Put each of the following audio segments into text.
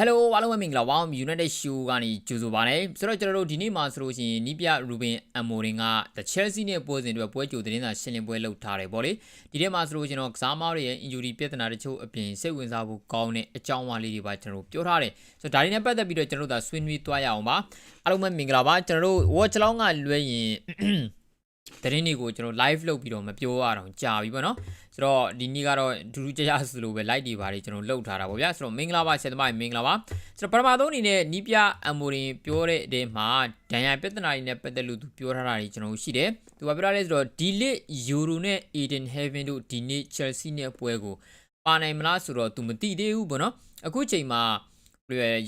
Hello အားလုံးပဲမင်္ဂလာပါ United Show ကနေကြိုဆိုပါနဲ့ဆိုတော့ကျွန်တော်တို့ဒီနေ့မှာဆိုလို့ရှိရင်နီးပြ Ruben Amorim က The Chelsea နဲ့ပွဲစဉ်အတွက်ပွဲကြိုသတင်းစာရှင်းလင်းပွဲလုပ်ထားတယ်ဗောလေဒီထဲမှာဆိုလို့ကျွန်တော်ကစားမားတွေရဲ့ injury ပြဿနာတချို့အပြင်စိတ်ဝင်စားဖို့ကောင်းတဲ့အကြောင်းအရာလေးတွေပါကျွန်တော်တို့ပြောထားတယ်ဆိုတော့ဒါတွေနဲ့ပတ်သက်ပြီးတော့ကျွန်တော်တို့ဒါဆွေးနွေးသွားရအောင်ပါအားလုံးပဲမင်္ဂလာပါကျွန်တော်တို့ watch လောင်းကလွဲရင် သတင်းတွေကိုကျွန်တော် live လုပ်ပြီးတော့မပြောရအောင်ကြာပြီပေါ့နော်ဆိုတော့ဒီနေ့ကတော့ဒူးဒူးကြကြဆိုလိုပဲ live တွေပါတယ်ကျွန်တော်လှုပ်ထားတာပေါ့ဗျာဆိုတော့မင်္ဂလာပါဆရာသမားမင်္ဂလာပါဆိုတော့ပထမဆုံးအနေနဲ့နီးပြအမိုရင်ပြောတဲ့အထဲမှာဒန်ယာပြဿနာတွေနဲ့ပတ်သက်လို့သူပြောထားတာတွေကျွန်တော်ရှိတယ်သူကပြောထားလဲဆိုတော့ဒီလစ်ယူရိုနဲ့ Eden Heaven တို့ဒီနေ့ Chelsea နဲ့ပွဲကိုပါနိုင်မလားဆိုတော့သူမသိသေးဘူးပေါ့နော်အခုချိန်မှာ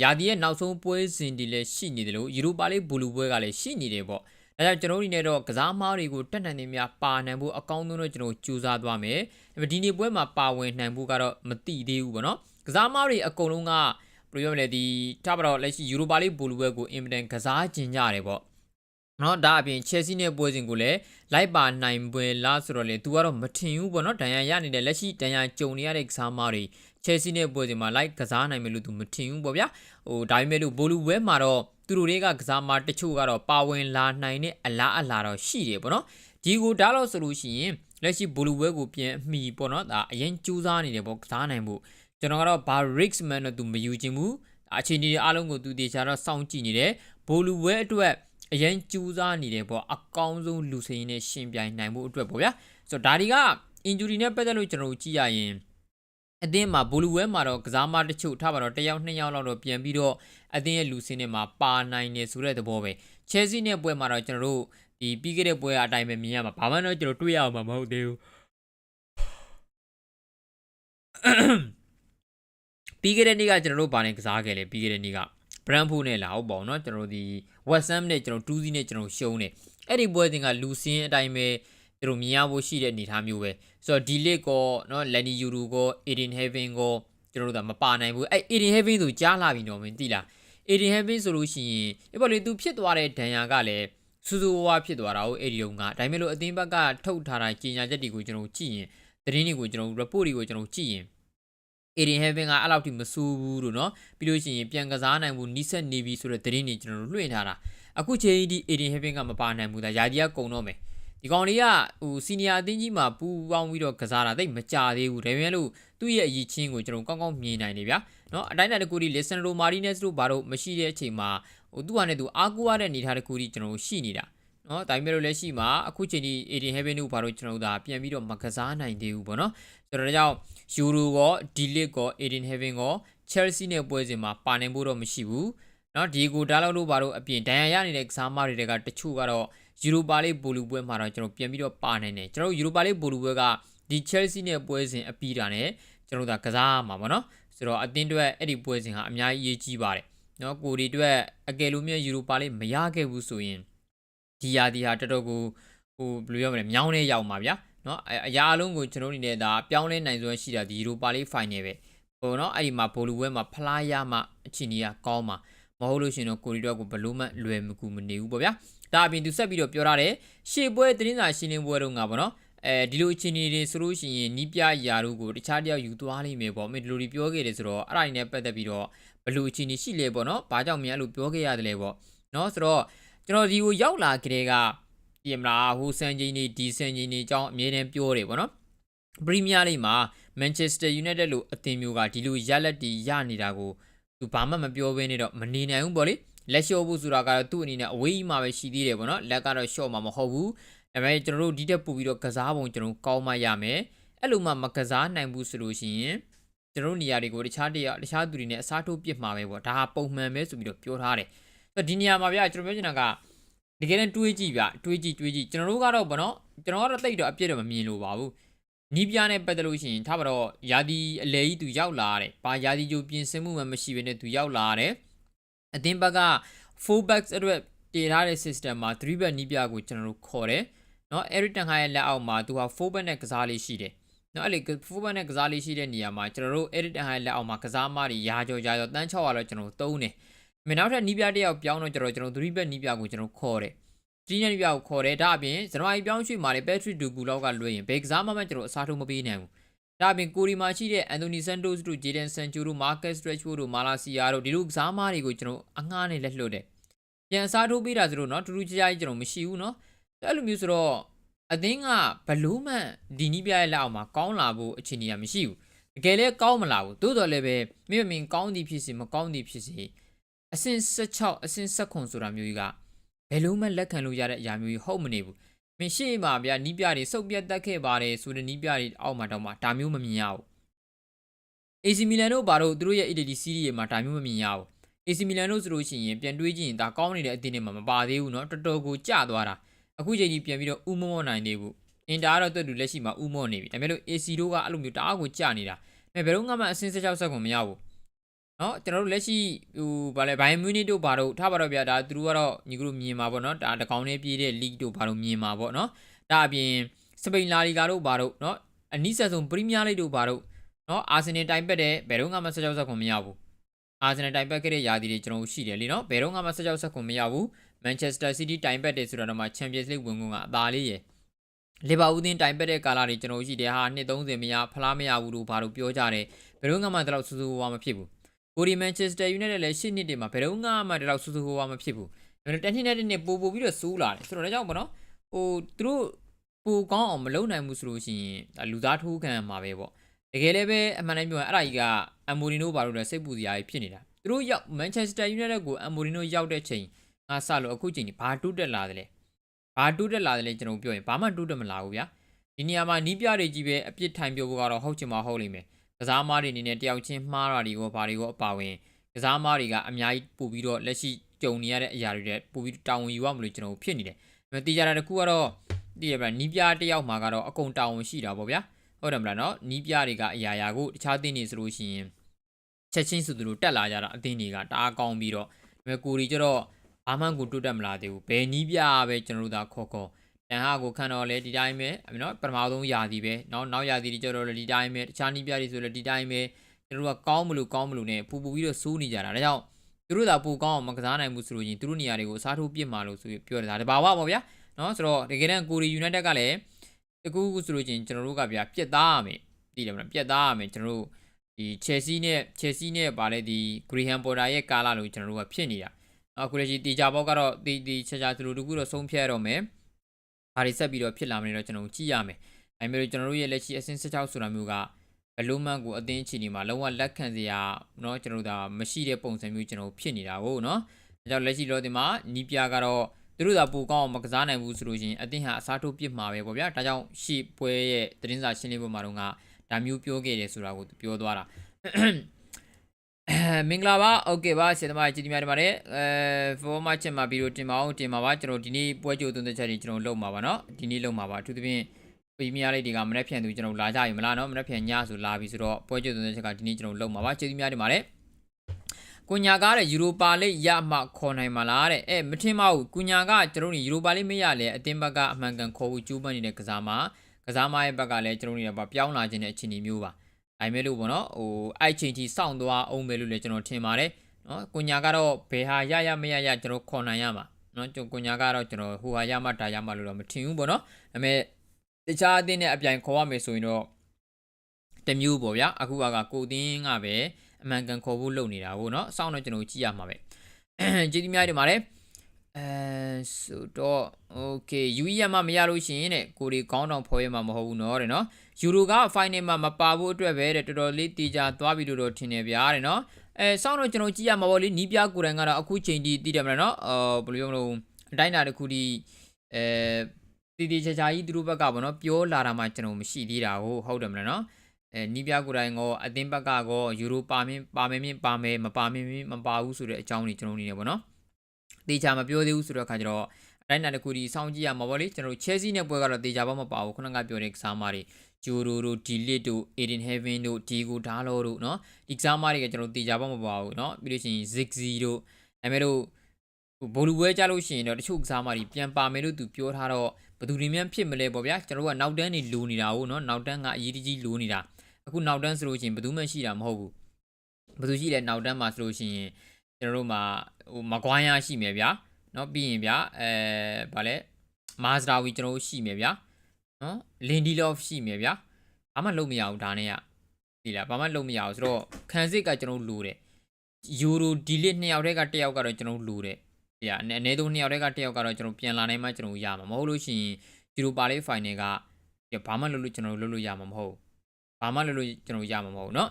ရာသီရဲ့နောက်ဆုံးပွဲစဉ်တွေလည်းရှိနေတယ်လို့ယူရိုပါလေးဘူလူပွဲကလည်းရှိနေတယ်ပေါ့ ဒါကြောင့်ကျွန်တော်တို့ဒီနေ့တော့ကစားမားတွေကိုတက်နိုင်နေများပါနိုင်ဖို့အကောင်းဆုံးတော့ကျွန်တော်ကြိုးစားသွားမယ်။ဒါပေမဲ့ဒီနေ့ပွဲမှာပါဝင်နိုင်ဖို့ကတော့မတိသေးဘူးပေါ့နော်။ကစားမားတွေအကုန်လုံးကဘယ်လိုပြောမလဲဒီထားပါတော့လက်ရှိယူရိုပါလိဘူလူဘဲကိုအင်မတန်ကစားကျင်ကြတယ်ပေါ့။နော်ဒါအပြင် Chelsea နဲ့ပွဲစဉ်ကိုလည်းလိုက်ပါနိုင်ပွဲလားဆိုတော့လေ तू ကတော့မထင်ဘူးပေါ့နော်ဒဏ်ရာရနေတဲ့လက်ရှိဒဏ်ရာကြုံနေရတဲ့ကစားမားတွေ Chelsea နဲ့ပွဲစဉ်မှာလိုက်ကစားနိုင်မယ်လို့ तू မထင်ဘူးပေါ့ဗျာ။ဟိုဒါပေမဲ့လို့ဘူလူဘဲမှာတော့ သူတို့တွေကကစားမတချို့ကတော့ပါဝင်လာနိုင်တဲ့အလားအလာတော့ရှိတယ်ပေါ့နော်ဒီကိုဒါတော့ဆိုလို့ရှိရင်လက်ရှိဘူလူဝဲကိုပြန်အမိပေါ့နော်ဒါအရင်ကြိုးစားနေတယ်ပေါ့ကစားနိုင်ဖို့ကျွန်တော်ကတော့ဘာ risk man တော့သူမယူခြင်းဘူးအခြေအနေအားလုံးကိုသူတေချာတော့စောင့်ကြည့်နေတယ်ဘူလူဝဲအတွက်အရင်ကြိုးစားနေတယ်ပေါ့အကောင်းဆုံးလူစိမ်းနဲ့ရှင်ပြိုင်နိုင်ဖို့အတွက်ပေါ့ဗျာဆိုတော့ဒါတွေက injury နဲ့ပတ်သက်လို့ကျွန်တော်တို့ကြည့်ရရင် အသင်းမှာဘူလူဝဲမှာတော့ကစားမတချို့ထားပါတော့တယောက်နှစ်ယောက်လောက်တော့ပြန်ပြီးတော့အသင်းရဲ့လူစင်းတွေမှာပါနိုင်နေဆိုတဲ့သဘောပဲချဲစီနဲ့ပွဲမှာတော့ကျွန်တော်တို့ဒီပြီးခဲ့တဲ့ပွဲအတိုင်းပဲမြင်ရမှာဘာမှတော့ကျွန်တော်တွေ့ရအောင်မှာမဟုတ်သေးဘူးပြီးခဲ့တဲ့နေ့ကကျွန်တော်တို့ဘာနဲ့ကစားခဲ့လဲပြီးခဲ့တဲ့နေ့က Brentford နဲ့လာဟုတ်ပေါ့နော်ကျွန်တော်တို့ဒီ West Ham နဲ့ကျွန်တော်2စီးနဲ့ကျွန်တော်ရှုံးတယ်အဲ့ဒီပွဲစဉ်ကလူစင်းအတိုင်းပဲ သူတို့မြင်ရဖို့ရှိတဲ့အနေအထားမျိုးပဲဆိုတော့ဒီလစ်ကောနော်လန်နီယူရူကော Eden Heaven ကောကျွန်တော်တို့ကမပါနိုင်ဘူးအဲ့ Eden Heaven ဆိုကြားလာပြီနော်မင်းသိလား Eden Heaven ဆိုလို့ရှိရင်ဒီပေါ်လေသူဖြစ်သွားတဲ့ဒဏ်ရာကလည်းစူးစူးဝါးဖြစ်သွားတာကိုအဲ့ဒီတော့ကဒါပေမဲ့လို့အသင်းဘက်ကထုတ်ထားတာကြီးညာချက်တွေကိုကျွန်တော်ကြည့်ရင်သတင်းတွေကိုကျွန်တော် report တွေကိုကျွန်တော်ကြည့်ရင် Eden Heaven ကအဲ့လောက်ထိမဆူဘူးလို့နော်ပြီးလို့ရှိရင်ပြန်ကစားနိုင်မှုနီးစက်နေပြီဆိုတဲ့သတင်းတွေကျွန်တော်တို့လွှင့်ထားတာအခုချိန်ဒီ Eden Heaven ကမပါနိုင်ဘူးဒါယာဒီကကုံတော့မယ် ဒီကောင်လေးကဟိုစီနီယာအသင်းကြီးမှာပူပေါင်းပြီးတော့ကစားတာတိတ်မကြသေးဘူးဒါပေမဲ့လို့သူ့ရဲ့အရည်ချင်းကိုကျွန်တော်ကောင်းကောင်းမြင်နိုင်နေဗျာနော်အတိုင်းအတာတစ်ခုဒီ Lisandro Martinez တို့ဘာလို့မရှိတဲ့အချိန်မှာဟိုသူ့ဟာနဲ့သူအားကိုးရတဲ့အနေအထားတစ်ခုဒီကျွန်တော်ရှိနေတာနော်ဒါပေမဲ့လို့လက်ရှိမှာအခုချိန်ဒီ Aiden Heaven တို့ဘာလို့ကျွန်တော်ဒါပြန်ပြီးတော့မကစားနိုင်သေးဘူးပေါ့နော်ဆိုတော့ဒါကြောင့် Euro ရော D-League ရော Aiden Heaven ရော Chelsea နဲ့ပွဲစဉ်မှာပါနိုင်ဖို့တော့မရှိဘူးနော်ဒီကိုဒါလောက်တို့ဘာလို့အပြင်ဒဏ်ရာရနေတဲ့ကစားမတွေတွေကတချို့ကတော့ ယူရိုပါလိဘူလူပွဲမှာတော့ကျွန်တော်ပြန်ပြီးတော့ပါနိုင်တယ်ကျွန်တော်ယူရိုပါလိဘူလူပွဲကဒီ Chelsea နဲ့ပွဲစဉ်အပြီးတာနဲ့ကျွန်တော်တို့ကကစားမှာပေါ့နော်ဆိုတော့အသင်းအတွက်အဲ့ဒီပွဲစဉ်ဟာအများကြီးအရေးကြီးပါတယ်နော်ကိုဒီအတွက်အကယ်လို့မြယူရိုပါလိမရခဲ့ဘူးဆိုရင်ဒီယာဒီဟာတော်တော်ကိုဟိုဘယ်လိုပြောမလဲမြောင်းနေရောက်မှာဗျာနော်အရာအလုံးကိုကျွန်တော်တို့နေနဲ့ဒါပြောင်းလဲနိုင်စွမ်းရှိတာဒီယူရိုပါလိဖိုင်နယ်ပဲဟိုနော်အဲ့ဒီမှာဘိုလူပွဲမှာဖလားရမှအချိန်ကြီးကကောင်းမှာမဟုတ်လို့ရှင်တော့ကိုရီတော့ကိုဘလို့မှလွယ်မကူမနေဘူးပေါ့ဗျာ ဒါအပြင်သူဆက်ပြီးတော့ပြောထားတယ်ရှေ့ပွဲတင်းစာရှင်းလင်းပွဲတော့ငါပေါ့နော်အဲဒီလိုအခြေအနေတွေဆိုလို့ရှိရင်နီးပြရာတို့ကိုတခြားတယောက်ယူသွားလိမ့်မယ်ပေါ့မင်းဒီလိုတွေပြောခဲ့တယ်ဆိုတော့အဲ့ဒါတွေနဲ့ပတ်သက်ပြီးတော့ဘလို့အခြေအနေရှိလဲပေါ့နော်ဘာကြောင့်မြန်လို့ပြောခဲ့ရတယ်လဲပေါ့နော်ဆိုတော့ကျွန်တော်ဒီကိုရောက်လာကြတဲ့ကဒီမလားဟိုစံချင်းနေဒီစံချင်းနေအကြောင်းအမြဲတမ်းပြောတယ်ပေါ့နော်ပရီးမီးယားလိမှာမန်ချက်စတာယူနိုက်တက်လို့အသင်းမျိုးကဒီလိုရက်လက်တီရနေတာကိုသူဘာမှမပြောဘဲနဲ့တော့မနေနိုင်ဘူးပေါ့လေ လက်လျှော့ဖို့ဆိုတာကတော့သူ့အနေနဲ့အဝေးကြီးမှာပဲရှိသေးတယ်ပေါ့နော်လက်ကတော့လျှော့မှာမဟုတ်ဘူးဒါပေမဲ့ကျွန်တော်တို့ဒီတက်ပူပြီးတော့ကစားပုံကျွန်တော်ကောင်းမှရမယ်အဲ့လိုမှမကစားနိုင်ဘူးဆိုလို့ရှိရင်ကျွန်တော်တို့နေရာတွေကိုတခြားတရားတခြားသူတွေနဲ့အစားထိုးပစ်မှာပဲပေါ့ဒါဟာပုံမှန်ပဲဆိုပြီးတော့ပြောထားတယ်ဆိုတော့ဒီနေရာမှာဗျာကျွန်တော်ပြောချင်တာကတကယ်နဲ့တွေးကြည့်ဗျတွေးကြည့်တွေးကြည့်ကျွန်တော်တို့ကတော့ဗောနော်ကျွန်တော်ကတော့တိတ်တော့အပြည့်တော့မမြင်လို့ပါဘူးနီးပြားနဲ့ပတ်သက်လို့ရှိရင်ထားပါတော့ယာဒီအလဲကြီးသူရောက်လာတယ်။ဘာယာဒီကြိုပြင်ဆင်မှုမှမရှိဘဲနဲ့သူရောက်လာတယ်။ အသင်းဘက်က full backs အတွက်တည်ထားတဲ့ system မှာ3 back နီးပြကိုကျွန်တော်တို့ခေါ်တယ်เนาะ Eric Ten Hag ရဲ့လက်အောက်မှာသူဟာ full back နဲ့ကစားလေးရှိတယ်เนาะအဲ့လေ full back နဲ့ကစားလေးရှိတဲ့နေရာမှာကျွန်တော်တို့ Eric Ten Hag ရဲ့လက်အောက်မှာကစားမတွေရာကျော်ရာကျော်တန်း600လောက်ကျွန်တော်တို့သုံးတယ်။မနောက်ထပ်နီးပြတယောက်ပြောင်းတော့ကျွန်တော်ကျွန်တော်3 back နီးပြကိုကျွန်တော်ခေါ်တယ်။ဒီညနေပြကိုခေါ်တယ်ဒါအပြင်ဇန်နဝါရီပြောင်းရွှေ့မှာလေ Patrick Dugu လောက်ကလွှဲရင်ဘယ်ကစားမှမကျွန်တော်အစားထိုးမပေးနိုင်ဘူး ။ဒါအပြင်ကိုရီမှာရှိတဲ့အန်တိုနီဆန်တိုးစ်တို့ဂျေဒန်ဆန်ဂျူတို့မာကတ်စထရက်ချိုတို့မာလာစီယာတို့ဒီလိုကစားမတွေကိုကျွန်တော်အငှားနဲ့လက်လွတ်တယ်။ပြန်စားထိုးပေးတာဆိုတော့နော်တူတူကြကြကြီးကျွန်တော်မရှိဘူးနော်။အဲ့လိုမျိုးဆိုတော့အသင်းကဘလို့မှဒီနီးပြရဲ့လက်အောက်မှာကောင်းလာဖို့အခြေအနေကမရှိဘူး။တကယ်လဲကောင်းမလာဘူး။သို့တော်လည်းပဲမြင့်မြင်ကောင်းသည်ဖြစ်စေမကောင်းသည်ဖြစ်စေအဆင့်16အဆင့်16ဆိုတာမျိုးကြီးကဘယ်လို့မှလက်ခံလို့ရတဲ့အရာမျိုးကြီးဟုတ်မနေဘူး။ မင်းရှိမှာဗျာနီးပြတွေစုပ်ပြတ်တက်ခဲ့ပါတယ်ဆိုတဲ့နီးပြတွေအောက်မှာတော့မှဒါမျိုးမမြင်ရဘူး AC Milan တို့ဘာလို့သူတို့ရဲ့ Italy Serie တွေမှာဒါမျိုးမမြင်ရဘူး AC Milan တို့ဆိုလို့ရှိရင်ပြန်တွေးကြည့်ရင်ဒါကောင်းနေတဲ့အသင်းတွေမှာမပါသေးဘူးเนาะတော်တော်ကိုကျသွားတာအခုချိန်ကြီးပြန်ပြီးတော့ဥမောနိုင်သေးဘူးအင်တာကတော့တွတ်တူလက်ရှိမှာဥမောနေပြီဒါပေမဲ့လို့ AC တို့ကအဲ့လိုမျိုးတအားကိုကျနေတာဒါပေမဲ့ဘယ်တော့မှအဆင့်16ဆက်ကိုမရဘူး နော်ကျွန်တော်တို့လက်ရှိဟိုဗာလဲဘိုင်မြူနစ်တို့ဘာတို့ထားပါတော့ဗျာဒါသူတို့ကတော့ညီကတို့မြင်ပါဗောနော်ဒါတကောင်နဲ့ပြည်တဲ့ league တို့ဘာတို့မြင်ပါဗောနော်ဒါအပြင်စပိန်လာလီဂါတို့ဘာတို့နော်အနီးဆက်ဆုံးပရီးမီးယားလိတို့ဘာတို့နော်အာဆင်နယ်တိုင်ပက်တဲ့ဘယ်တော့မှ16ဆက်ခွန်မရဘူးအာဆင်နယ်တိုင်ပက်ခဲ့တဲ့ယာတီတွေကျွန်တော်တို့ရှိတယ်လीနော်ဘယ်တော့မှ16ဆက်ခွန်မရဘူးမန်ချက်စတာစီးတီးတိုင်ပက်တယ်ဆိုတော့မှချန်ပီယံလိဝင်ကုန်ကအသာလေးရယ်လီဗာပူးသင်းတိုင်ပက်တဲ့ကာလာတွေကျွန်တော်တို့ရှိတယ်ဟာ230မရဖလားမရဘူးလို့ဘာလို့ပြောကြတယ်ဘယ်တော့မှတလောက်စူးစူးဝါမဖြစ်ဘူး ကိုဒီမန်ချက်စတာယူနိုက်တက်လည်း8နှစ်တည်းမှာဘယ်တော့မှတော့ဆူဆူဟိုဝါမဖြစ်ဘူးဒါပေမဲ့တစ်နှစ်နဲ့တစ်နှစ်ပို့ပို့ပြီးတော့စိုးလာတယ်ဆိုတော့ဒါကြောင့်ပေါ့နော်ဟိုသူတို့ပိုကောင်းအောင်မလုပ်နိုင်ဘူးဆိုလို့ရှိရင်ဒါလူသားထိုးခံမှာပဲပေါ့တကယ်လည်းပဲအမှန်တမ်းပြောရင်အဲ့ဒါကြီးကအမိုရီနိုဘာလို့လဲစိတ်ပူစရာကြီးဖြစ်နေတာသူတို့ရောက်မန်ချက်စတာယူနိုက်တက်ကိုအမိုရီနိုရောက်တဲ့ချိန်ငါစလို့အခုချိန်ဒီဘာတူးတက်လာတယ်လဲဘာတူးတက်လာတယ်လဲကျွန်တော်ပြောရင်ဘာမှတူးတက်မလာဘူးဗျာဒီနေရာမှာနီးပြတွေကြီးပဲအပြစ်ထိုင်ပြောဖို့ကတော့ဟုတ်ချင်မှဟုတ်လိမ့်မယ် ကစားမားတွေအနေနဲ့တယောက်ချင်းမှားတာတွေကိုဘာတွေကိုအပါဝင်ကစားမားတွေကအများကြီးပို့ပြီးတော့လက်ရှိကြုံနေရတဲ့အရာတွေတဲ့ပို့ပြီးတောင်းဝန်ယူရမလို့ကျွန်တော်ဖြစ်နေတယ်ဒါပေမဲ့တေးကြတာတစ်ခုကတော့တည်ရပါနီးပြတယောက်မှာကတော့အကုန်တောင်းဝန်ရှိတာပေါ့ဗျာဟုတ်တယ်မလားနော်နီးပြတွေကအရာရာကိုတခြားသင်းနေဆိုလို့ရှိရင်ချက်ချင်းစုသူတို့တက်လာကြတာအသင်းတွေကတအားကောင်းပြီးတော့ဒါပေမဲ့ကိုရီကျတော့အာမန်ကိုတွတ်တက်မလာသေးဘူးဘယ်နီးပြပဲကျွန်တော်တို့သာခေါ်ခေါ် တန်ဟာကိုခံတော့လေဒီတိုင်းပဲနော်ပထမဆုံးယာစီပဲနော်နောက်ယာစီတွေကျတော့လေဒီတိုင်းပဲတခြားနီးပြတွေဆိုလေဒီတိုင်းပဲကျွန်တော်တို့ကကောင်းမလို့ကောင်းမလို့ ਨੇ ပူပူပြီးတော့စိုးနေကြတာဒါကြောင့်သူတို့သာပူကောင်းအောင်မကစားနိုင်ဘူးဆိုလို့ရင်သူတို့နေရာတွေကိုအစားထိုးပြစ်မှာလို့ဆိုပြီးပြောတာဒါပါဝပေါ့ဗျာနော်ဆိုတော့တကယ်တမ်းကိုရီယူနိုက်တက်ကလည်းတကူကူဆိုလို့ချင်းကျွန်တော်တို့ကဗျာပြက်သားရမယ်သိတယ်မလားပြက်သားရမယ်ကျွန်တော်တို့ဒီ Chelsea နဲ့ Chelsea နဲ့ဗာလဲဒီ Graham Potter ရဲ့ကာလာလို့ကျွန်တော်တို့ကဖြစ်နေတာအခုလက်ရှိတီချာဘောက်ကတော့တီတီချာချာသူတို့တကူတော့ဆုံးဖြတ်ရတော့မယ် ဘာတွေဆက်ပြီးတော့ဖြစ်လာမလဲတော့ကျွန်တော်တို့ကြည့်ရမယ်အဲမျိုးကျွန်တော်တို့ရဲ့လက်ရှိအဆင့်16ဆိုတာမျိုးကဘလုံးမန်ကိုအသင်းချီနေမှာလုံးဝလက်ခံစရာเนาะကျွန်တော်တို့ဒါမရှိတဲ့ပုံစံမျိုးကျွန်တော်ဖြစ်နေတာကိုเนาะအဲကြောင့်လက်ရှိတော့ဒီမှာနီးပြကတော့သူတို့သာပူကောင်းအောင်မကစားနိုင်ဘူးဆိုလို့ရှိရင်အသင်းဟာအစားထိုးပစ်မှာပဲပေါ့ဗျာဒါကြောင့်ရှေ့ပွဲရဲ့သတင်းစာရှင်းလင်းပွဲမှာတော့ကဒါမျိုးပြောခဲ့တယ်ဆိုတာကိုသူပြောသွားတာ အဲ မင်္ဂလာပါโอเคပါဆရာသမားကြည်ဒီများတင်ပါတယ်အဲ format ချက်မှာဗီဒီယိုတင်ပါအောင်တင်ပါပါကျွန်တော်ဒီနေ့ပွဲကြိုသွင်းတဲ့ချက်တွေကျွန်တော်လုပ်မှာပါเนาะဒီနေ့လုပ်မှာပါအထူးသဖြင့်ပရီးမီးယားလိဂ်တွေကမနေ့ဖြန်သူကျွန်တော်လာကြပြီမလားเนาะမနေ့ဖြန်ညဆိုလာပြီဆိုတော့ပွဲကြိုသွင်းတဲ့ချက်ကဒီနေ့ကျွန်တော်လုပ်မှာပါကြည်ဒီများတင်ပါတယ်ကုညာကားတဲ့ယူရိုပါလိရမှခေါ်နိုင်မှာလားတဲ့အဲမထင်ပါဘူးကုညာကကျွန်တော်တို့ယူရိုပါလိမရလေအတင်းဘက်ကအမှန်ကန်ခေါ်ဖို့ကြိုးပမ်းနေတဲ့ကစားမှာကစားမရဲ့ဘက်ကလည်းကျွန်တော်တို့တွေကပြောင်းလာခြင်းတဲ့အခြေအနေမျိုးပါ ဒါပေမဲ့လို့ပေါ့နော်ဟိုအဲ့ချိန်ထိစောင့်သွားအောင်ပဲလို့လည်းကျွန်တော်ထင်ပါတယ်နော်ကုညာကတော့ဘယ်ဟာရရမရရကျွန်တော်ခေါ်နိုင်ရမှာနော်ကျွန်တော်ကုညာကတော့ကျွန်တော်ဟိုဟာရမှဒါရမှလို့တော့မထင်ဘူးပေါ့နော်ဒါပေမဲ့တခြားအသင်းနဲ့အပြိုင်ခေါ်ရမယ်ဆိုရင်တော့တစ်မျိုးပေါ့ဗျာအခုကကိုသင်းကပဲအမှန်ကန်ခေါ်ဖို့လုပ်နေတာပေါ့နော်စောင့်တော့ကျွန်တော်ကြည့်ရမှာပဲကျေးဇူးများတင်ပါတယ် အဲဆိုတော့ okay UE မှာမရလို့ရှိရင်တဲ့ကိုဒီကောင်းတောင်ဖော်ရမှာမဟုတ်ဘူးเนาะတဲ့เนาะယူရိုက final မှာမပါဖို့အတွက်ပဲတဲ့တော်တော်လေးတီကြသွားပြီလို့တော့ထင်နေဗျာတဲ့เนาะအဲစောင့်တော့ကျွန်တော်ကြည့်ရမှာပေါ့လေနီးပြကိုယ်တိုင်ကတော့အခုချိန်ထိတည်တယ်မလားเนาะအော်ဘယ်လိုပြောမလို့အတိုင်းတာတစ်ခုဒီအဲတီတီချာချာကြီးသူတို့ဘက်ကပေါ့နော်ပြောလာတာမှကျွန်တော်မရှိသေးတာဟုတ်ဟုတ်တယ်မလားเนาะအဲနီးပြကိုယ်တိုင်ကောအသင်းဘက်ကကောယူရိုပါမင်းပါမယ်မင်းပါမယ်မပါမင်းမပါဘူးဆိုတဲ့အကြောင်းတွေကျွန်တော်နေနေပေါ့နော် တေချာမပြောသေးဘူးဆိုတော့ခါကျတော့အတိုင်းတာတစ်ခုဒီစောင့်ကြည့်ရမှာပေါ့လေကျွန်တော် Chelsea နဲ့ပွဲကတော့တေချာဘာမပါဘူးခုနကပြောတဲ့ကစားမတွေဂျိုရိုတို့ဒီလစ်တို့အေဒင်ဟေဗင်တို့ဒီဂိုဒါလောတို့เนาะဒီကစားမတွေကကျွန်တော်တေချာဘာမပါဘူးเนาะပြီးလို့ရှိရင် Ziggy တို့ဒါပေမဲ့လို့ဘိုလူပွဲကြလို့ရှိရင်တော့တချို့ကစားမတွေပြန်ပါမယ်လို့သူပြောထားတော့ဘယ်သူတွေမှဖြစ်မလဲပေါ့ဗျာကျွန်တော်ကနောက်တန်းနေလိုနေတာဟုတ်เนาะနောက်တန်းကအရေးတကြီးလိုနေတာ အခုနောက်တန်းဆိုလို့ရှိရင်ဘယ်သူမှရှိတာမဟုတ်ဘူးဘယ်သူရှိလဲနောက်တန်းမှာဆိုလို့ရှိရင် ကျွန်တော်တို့မှာဟိုမကွိုင်းရရှိမယ်ဗျာเนาะပြီးရင်ဗျာအဲဗာလဲမာဇရာဝီကျွန်တော်တို့ရှိမယ်ဗျာเนาะလင်ဒီလော့ဖ်ရှိမယ်ဗျာ ဘာမှလုပ်မရဘူးဒါနဲ့ကဒီလားဘာမှလုပ်မရဘူးဆိုတော့ခံစစ်ကကျွန်တော်လိုတယ်ယူရိုဒီလစ်နှစ်ယောက်တည်းကတစ်ယောက်ကတော့ကျွန်တော်လိုတယ်ဒီကအနည်းဆုံးနှစ်ယောက်တည်းကတစ်ယောက်ကတော့ကျွန်တော်ပြန်လာနိုင်မှကျွန်တော်ရမှာမဟုတ်လို့ရှိရင်ယူရိုပါလေးဖိုင်နယ်ကဘာမှလုပ်လို့ကျွန်တော်လုပ်လို့ရမှာမဟုတ်ဘာမှလုပ်လို့ကျွန်တော်ရမှာမဟုတ်เนาะ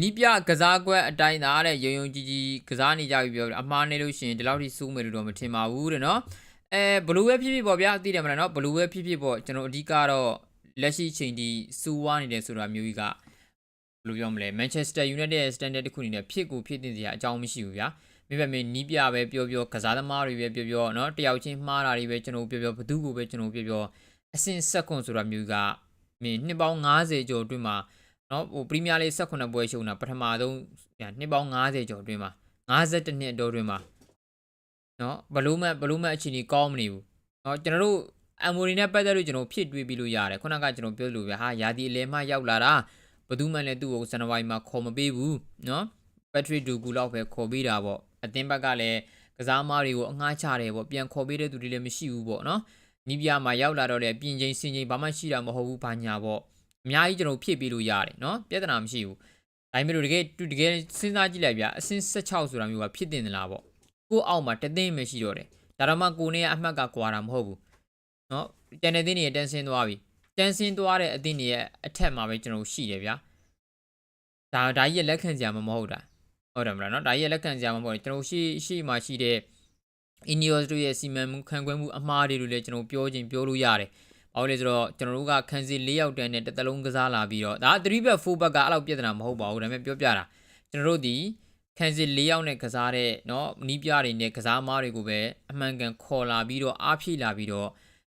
နီးပြကစားကွက်အတိုင်းသားတဲ့ရုံရုံကြီးကြီးကစားနေကြပြီပြောအမှားနေလို့ရှိရင်ဒီလောက်ထိစူးမယ်လို့တော့မထင်ပါဘူးတဲ့နော်အဲဘလူးပဲဖြစ်ဖြစ်ပေါ့ဗျာသိတယ်မလားနော်ဘလူးပဲဖြစ်ဖြစ်ပေါ့ကျွန်တော်အဓိကတော့လက်ရှိချိန်ဒီစူးဝါနေတယ်ဆိုတာမျိုးကြီးကဘယ်လိုပြောမလဲ Manchester United ရဲ့ standard တစ်ခုအနေနဲ့ဖြစ်ကိုဖြစ်တင်စရာအကြောင်းမရှိဘူးဗျာမိဘမင်းနီးပြပဲပြောပြောကစားသမားတွေပဲပြောပြောเนาะတယောက်ချင်းမှားတာတွေပဲကျွန်တော်ပြောပြောဘသူကိုပဲကျွန်တော်ပြောပြောအဆင့်ဆက်ခွန်ဆိုတာမျိုးကမင်းနှစ်ပေါင်း90ကျော်အတွင်းမှာ နော်ဟိုပရီးမီးယားလိ18ပွဲရှုံးတာပထမဆုံးနှစ်ပေါင်း90ကျော်အတွင်းမှာ52နှစ်အတော်အတွင်းမှာနော်ဘလူးမတ်ဘလူးမတ်အချိန်ကြီးကောင်းမနေဘူးနော်ကျွန်တော်တို့အမ်မိုရီနဲ့ပတ်သက်လို့ကျွန်တော်ဖြစ်တွေးပြီးလို့ရတယ်ခုနကကျွန်တော်ပြောလို့ပဲဟာယာဒီအလဲမှရောက်လာတာဘသူမှလည်းသူ့ကိုဇန်နဝါရီမှာခေါ်မပေးဘူးနော်ပက်ထရစ်ဒူကူလောက်ပဲခေါ်ပေးတာပေါ့အသင်းဘက်ကလည်းကစားမားတွေကိုအငှားချတယ်ပေါ့ပြန်ခေါ်ပေးတဲ့သူတွေလည်းမရှိဘူးပေါ့နော်နီးပြမှာရောက်လာတော့လေပြင်ချင်းစင်ချင်းဘာမှရှိတာမဟုတ်ဘူးဘာညာပေါ့ အများကြီးကျွန်တော်ဖြည့်ပေးလို့ရတယ်เนาะပြဿနာမရှိဘူးဒါပေမဲ့လို့တကယ်တကယ်စဉ်းစားကြည့်လိုက်ဗျာအစင်း16ဆိုတာမျိုးကဖြစ်တင်သလားပေါ့ကိုအောက်မှာတသိန်းပဲရှိတော့တယ်ဒါတော့မှကိုနေကအမှတ်ကကွာတာမဟုတ်ဘူးเนาะကျန်တဲ့သင်းတွေတန်းဆင်းသွားပြီတန်းဆင်းသွားတဲ့အသင်းတွေရဲ့အထက်မှာပဲကျွန်တော်ရှိတယ်ဗျာဒါဒါကြီးရဲ့လက်ခံစရာမမဟုတ်တာဟုတ်တယ်မလားเนาะဒါကြီးရဲ့လက်ခံစရာမမဟုတ်ဘူးကျွန်တော်ရှိရှိမှရှိတဲ့ Ineos တို့ရဲ့စီမံမှုခံခွဲမှုအမှားတွေလို့လည်းကျွန်တော်ပြောချင်းပြောလို့ရတယ်။ ဘာလို့လဲဆိုတော့ကျွန်တော်တို့ကခန်းစီ၄ယောက်တန်းနဲ့တစ်သလုံးကစားလာပြီးတော့ဒါ3ဘက်4ဘက်ကအဲ့လောက်ပြဿနာမဟုတ်ပါဘူးဒါပေမဲ့ပြောပြတာကျွန်တော်တို့ဒီခန်းစီ၄ယောက်နဲ့ကစားတဲ့เนาะနီးပြတွေနဲ့ကစားမားတွေကိုပဲအမှန်ကန်ခေါ်လာပြီးတော့အားဖြည့်လာပြီးတော့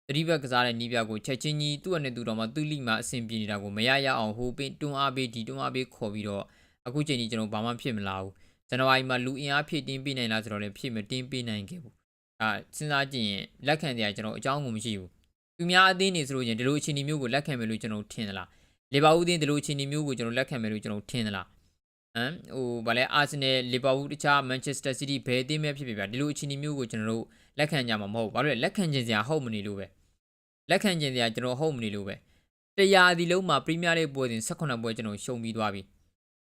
3ဘက်ကစားတဲ့နီးပြကိုချက်ချင်းကြီးသူ့အနေနဲ့သူတော်မှသူ့လိမှာအဆင်ပြေနေတာကိုမရရအောင်ဟိုပင်းတွန်းအားပေးဒီတွန်းအားပေးခေါ်ပြီးတော့အခုချိန်ကြီးကျွန်တော်ဘာမှဖြစ်မလာဘူးဇန်နဝါရီမှာလူအင်အားဖြည့်တင်းပေးနိုင်လားဆိုတော့လည်းဖြည့်မတင်းပေးနိုင်ခဲ့ဘူးအာစဉ်းစားကြည့်ရင်လက်ခံတရားကျွန်တော်အကြောင်းကိုမရှိဘူး သူများအသင်းနေဆိုလို့ရင်ဒီလိုအခြေအနေမျိုးကိုလက်ခံမယ်လို့ကျွန်တော်ထင်သလားလီဗာပူးအသင်းဒီလိုအခြေအနေမျိုးကိုကျွန်တော်လက်ခံမယ်လို့ကျွန်တော်ထင်သလားဟမ်ဟိုဗာလဲအာဆင်နယ်လီဗာပူးတခြားမန်ချက်စတာစီးတီးဘယ်အသင်းပဲဖြစ်ဖြစ်ဗျာဒီလိုအခြေအနေမျိုးကိုကျွန်တော်တို့လက်ခံကြမှာမဟုတ်ဘူးဘာလို့လဲလက်ခံခြင်းစရာဟုတ်မနေလို့ပဲလက်ခံခြင်းစရာကျွန်တော်ဟုတ်မနေလို့ပဲတရားဒီလုံးမှာပရီးမီးယားလိပွဲစဉ်18ပွဲကျွန်တော်ရှုံပြီးသွားပြီ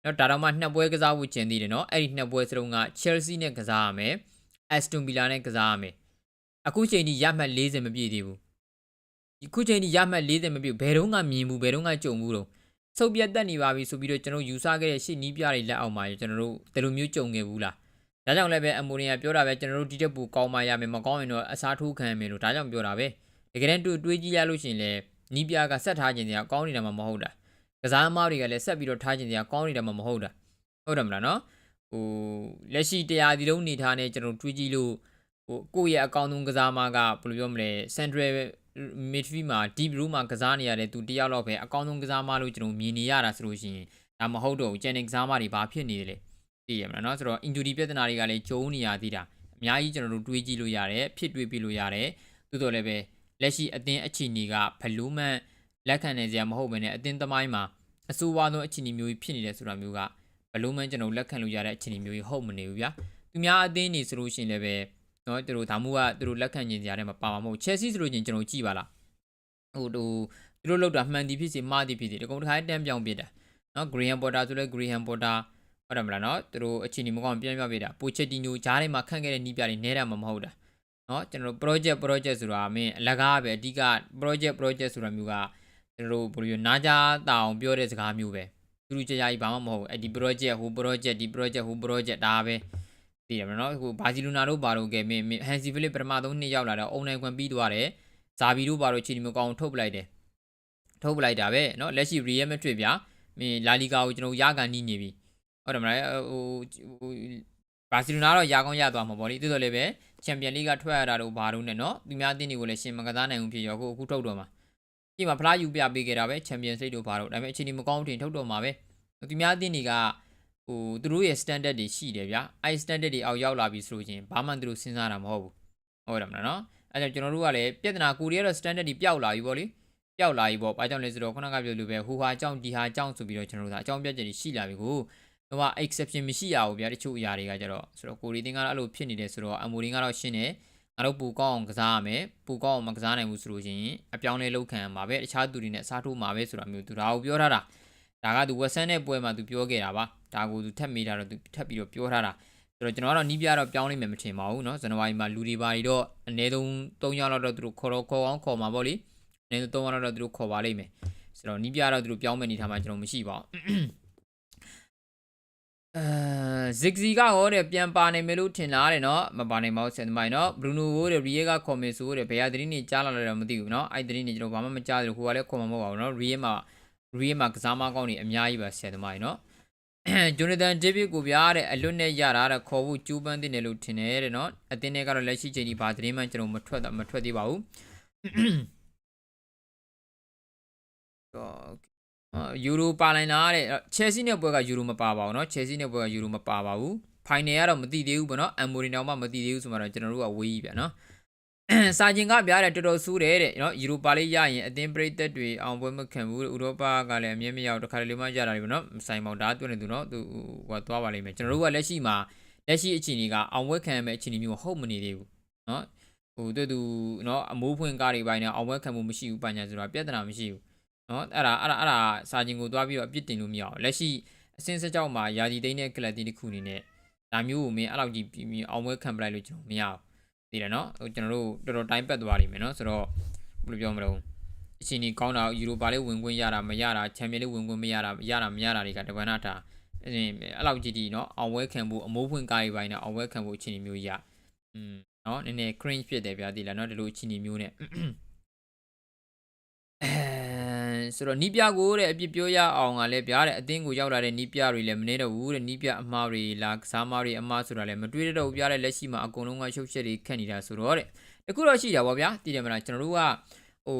နော်ဒါတော့မှနှစ်ပွဲကစားဖို့ကျန်သေးတယ်နော်အဲ့ဒီနှစ်ပွဲစလုံးက Chelsea နဲ့ကစားရမယ် Aston Villa နဲ့ကစားရမယ်အခုချိန်ထိရမှတ်40မပြည့်သေးဘူး ဒီခုချိန်ထိရမှတ်40မပြည့်ဘယ်တော့မှမြင်ဘူးဘယ်တော့မှကြုံဘူးတော့ဆုပ်ပြတ်တက်နေပါပြီဆိုပြီးတော့ကျွန်တော်ယူဆခဲ့တဲ့ရှစ်နီးပြတွေလက်အောက်မှာကျွန်တော်တို့ဒီလိုမျိုးကြုံခဲ့ဘူးလားဒါကြောင့်လည်းပဲအမိုနီယာပြောတာပဲကျွန်တော်တို့ဒီတက်ပူကောင်းမှရမယ်မကောင်းရင်တော့အစားထိုးခံရမယ်လို့ဒါကြောင့်ပြောတာပဲတကယ်တမ်းတွေ့တွေးကြည့်ရလို့ရှိရင်လည်းနီးပြကဆက်ထားခြင်းတရားကောင်းနေတာမှမဟုတ်တာကစားသမားတွေကလည်းဆက်ပြီးတော့ထားခြင်းတရားကောင်းနေတာမှမဟုတ်တာဟုတ်တယ်မလားနော်ဟိုလက်ရှိတရားဒီလုံးနေထားနေကျွန်တော်တွေးကြည့်လို့ဟိုကိုယ့်ရဲ့အကောင့်သုံးကစားမကဘယ်လိုပြောမလဲ central midfield မှာ deep room မှာကစားနေရတဲ့သူတယောက်တော့ပဲအကောင့်သုံးကစားမလို့ကျွန်တော်မြင်နေရတာဆိုလို့ရှိရင်ဒါမဟုတ်တော့ဘူးကျန်တဲ့ကစားမတွေဘာဖြစ်နေလဲသိရမလားနော်ဆိုတော့ injury ပြဿနာတွေကလည်းကြုံနေရသေးတာအများကြီးကျွန်တော်တို့တွေးကြည့်လို့ရတယ်ဖြစ်တွေးပြလို့ရတယ်သို့တော်လည်းပဲလက်ရှိအသင်းအခြေအနေကဘလူးမန်လက်ခံနေစရာမဟုတ်ဘဲနဲ့အသင်းသမိုင်းမှာအဆိုးဝါးဆုံးအခြေအနေမျိုးဖြစ်နေတယ်ဆိုတာမျိုးကဘလူးမန်ကျွန်တော်လက်ခံလို့ရတဲ့အခြေအနေမျိုးကြီးဟုတ်မနေဘူးဗျာသူများအသင်းနေဆိုလို့ရှိရင်လည်းပဲ နော်သူတို့ဒါမှမဟုတ်သူတို့လက်ခံခြင်းစရာတွေမှာပါမှာမဟုတ် Chelsea ဆိုလို့ချင်းကျွန်တော်ကြည့်ပါလားဟိုတို့သူတို့လောက်တာမှန်သည်ဖြစ်စေမှားသည်ဖြစ်စေဒီကုန်းတစ်ခါတန်းပြောင်းပြတာနော် Graham Potter ဆိုလဲ Graham Potter ဟုတ်တယ်မလားနော်သူတို့အခြေအနေမကောင်းပြန်ပြပေးတာပိုချက်တီနိုဂျားထဲမှာခန့်ခဲ့တဲ့နီးပြတွေနဲတာမှမဟုတ်တာနော်ကျွန်တော်တို့ project project ဆိုတာမင်းအလကားပဲအဓိက project project ဆိုတာမျိုးကကျွန်တော်တို့ဘယ်လိုနားကြတာအောင်ပြောတဲ့စကားမျိုးပဲသူတို့ကြာကြီးဘာမှမဟုတ်ဘူးအဲ့ဒီ project ဟို project ဒီ project ဟို project ဒါပဲ သိရမလားနော်ဟိုဘာစီလိုနာတို့ဘာလို့ကဲမင်းဟန်စီဖိလစ်ပထမဆုံးနှစ်ရောက်လာတော့အုံနိုင်ခွင့်ပြီးသွားတယ်ဇာဘီတို့ဘာလို့ချီနီမကောင်းထုတ်ပလိုက်တယ်ထုတ်ပလိုက်တာပဲနော်လက်ရှိ Real Madrid ဗျာမင်းလာလီဂါကိုကျွန်တော်ရကန်နီးနေပြီဟုတ်တယ်မလားဟိုဟိုဘာစီလိုနာတော့ရာကောင်းရသွားမှာပေါ့လေတိုးတော်လည်းပဲချန်ပီယံလိဂ်ကထွက်ရတာတို့ဘာလို့နဲ့နော်သူများအသင်းတွေကိုလည်းရှင်မကစားနိုင်ဘူးဖြစ်ရောအခုအခုထုတ်တော့မှာဒီမှာဖလားယူပြပေးခဲ့တာပဲချန်ပီယံစိတ်တို့ဘာလို့ဒါပေမဲ့အချိန်ဒီမကောင်းထင်ထုတ်တော့မှာပဲသူများအသင်းတွေက ဟိုသူတို့ရဲ့ standard တွေရှိတယ်ဗျာအဲ standard တွေအောက်ရောက်လာပြီဆိုလို့ချင်းဘာမှသူတို့စဉ်းစားတာမဟုတ်ဘူးဟုတ်တယ်မလားနော်အဲကြောင့်ကျွန်တော်တို့ကလည်းပြဿနာကိုရီးယားတော့ standard တွေပျောက်လာပြီပေါ့လေပျောက်လာပြီပေါ့။ဘာကြောင့်လဲဆိုတော့ခုနကပြောလို့ပဲဟိုဟာအကြောင်းဒီဟာအကြောင်းဆိုပြီးတော့ကျွန်တော်တို့ကအကြောင်းပြချက်တွေရှိလာပြီကိုဟိုက exception မရှိရဘူးဗျာတချို့အရာတွေကကြတော့ဆိုတော့ကိုရီတင်းကတော့အဲ့လိုဖြစ်နေတယ်ဆိုတော့အမိုရင်းကတော့ရှင်းတယ်ငါတို့ပူကောင်းအောင်ကစားရမယ်ပူကောင်းအောင်မကစားနိုင်ဘူးဆိုလို့ရှိရင်အပြောင်းလဲလောက်ခံရမှာပဲတခြားသူတွေနဲ့အစားထိုးမှာပဲဆိုတာမျိုးသူဒါကိုပြောထားတာ ဒါကသူဝက်ဆန်တဲ့ပွဲမှာသူပြောခဲ့တာပါဒါကိုသူထပ်မိတာတော့သူထပ်ပြီးတော့ပြောထားတာဆိုတော့ကျွန်တော်ကတော့နီးပြတော့ပြောင်းလိမ့်မယ်မထင်ပါဘူးเนาะဇန်နဝါရီမှာလူတွေပါတွေတော့အနည်းဆုံး3ရက်လောက်တော့သူတို့ခေါ်တော့ခေါ်အောင်ခေါ်မှာပေါ့လေအနည်းဆုံး3ရက်လောက်တော့သူတို့ခေါ်ပါလိမ့်မယ်ဆိုတော့နီးပြတော့သူတို့ပြောင်းမဲ့နေထားမှာကျွန်တော်မရှိပါဘူးအဲဇစ်ဇီကဟောတဲ့ပြန်ပါနိုင်မယ်လို့ထင်တာတဲ့เนาะမပါနိုင်ပါဘူးဆယ်သမိုင်းเนาะဘရူနိုဟိုတဲ့ရီယေကခေါ်မယ်ဆိုတဲ့ဘယ်ဟာသတင်းတွေကြားလာလဲတော့မသိဘူးเนาะအဲ့သတင်းတွေကျွန်တော်ဘာမှမကြားသေးဘူးဟိုကလည်းခေါ်မှာမဟုတ်ပါဘူးเนาะရီယေမှာ ရီယေမှာကစားမကောင်းတွေအများကြီးပါဆယ်သမိုင်းเนาะဂျိုနာသန်ဒေးဗစ်ကိုပြားတဲ့အလွတ်နဲ့ရတာတဲ့ခေါ်ဖို့ကျူးပန်းတင်တယ်လို့ထင်တယ်တဲ့เนาะအတင်းတွေကတော့လက်ရှိချိန်ဒီဘာသတင်းမှကျွန်တော်မထွက်မထွက်သေးပါဘူးတော့ယူရိုပါလိုက်တာတဲ့ချယ်ဆီနဲ့ပွဲကယူရိုမပါပါဘူးเนาะချယ်ဆီနဲ့ပွဲကယူရိုမပါပါဘူးဖိုင်နယ်ကတော့မသိသေးဘူးပေါ့နော်အမ်မိုရီနောင်မှမသိသေးဘူးဆိုမှတော့ကျွန်တော်တို့ကဝေးကြီးဗျာနော် စာကျင်ကပြားတယ်တော်တော်ဆိုးတယ်တဲ့နော်ယူရိုပါလေးရရင်အသင်းပရိသတ်တွေအောင်ပွဲမခံဘူးဥရောပကလည်းအမြဲမရောက်တခါတလေမှရတာတွေပေါ့နော်ဆိုင်မောင်ဒါတွင်းနေသူနော်သူဟိုသွားပါလိမ့်မယ်ကျွန်တော်တို့ကလက်ရှိမှာလက်ရှိအခြေအနေကအောင်ပွဲခံရမယ့်အခြေအနေမျိုးဟုတ်မနေသေးဘူးနော်ဟိုတူတူနော်အမိုးဖွင့်ကားတွေပိုင်းနဲ့အောင်ပွဲခံမှုမရှိဘူးပညာဆိုတာပြဿနာမရှိဘူးနော်အဲ့ဒါအဲ့ဒါအဲ့ဒါစာကျင်ကိုသွားပြီးတော့အပြစ်တင်လို့မရအောင်လက်ရှိအစင်းစကြောက်မှာယာဒီသိန်းနဲ့ကလပ်တင်းတစ်ခုအနေနဲ့ဒါမျိုးကိုမင်းအဲ့လောက်ကြီးပြီးပြီးအောင်ပွဲခံပလိုက်လို့ကျွန်တော်မရဘူး သိတယ်နော်ဟိုကျွန်တော်တို့တော်တော်တိုင်းပတ်သွားလိမ့်မယ်နော်ဆိုတော့ဘယ်လိုပြောမလဲအချိန်ကြီးကောင်းတာယူရိုပါလေးဝင်ခွင့်ရတာမရတာချန်ပီယံလေးဝင်ခွင့်မရတာရတာမရတာတွေကတကွမ်းနာတာအရင်အဲ့လောက်ကြီးဒီနော်အောင်ပွဲခံဖို့အမိုးဖွင့်ကားရီပိုင်းနဲ့အောင်ပွဲခံဖို့အချိန်ကြီးမျိုးရอืมနော်နည်းနည်း cringe ဖြစ်တယ်ဗျာဒီလားနော်ဒီလိုအချိန်ကြီးမျိုးနဲ့အဲ ဆိုတော့နီးပြကိုတဲ့အပြစ်ပြောရအောင်ကလည်းဗျာတဲ့အတင်းကိုရောက်လာတဲ့နီးပြတွေလည်းမနေတော့ဘူးတဲ့နီးပြအမားတွေလာကစားမားတွေအမားဆိုတာလည်းမတွေးတော့ဘူးဗျာတဲ့လက်ရှိမှာအကုန်လုံးကရှုပ်ရှက်တွေခက်နေတာဆိုတော့တဲ့တခုတော့ရှိတာပေါ့ဗျာတည်တယ်မလားကျွန်တော်တို့ကဟို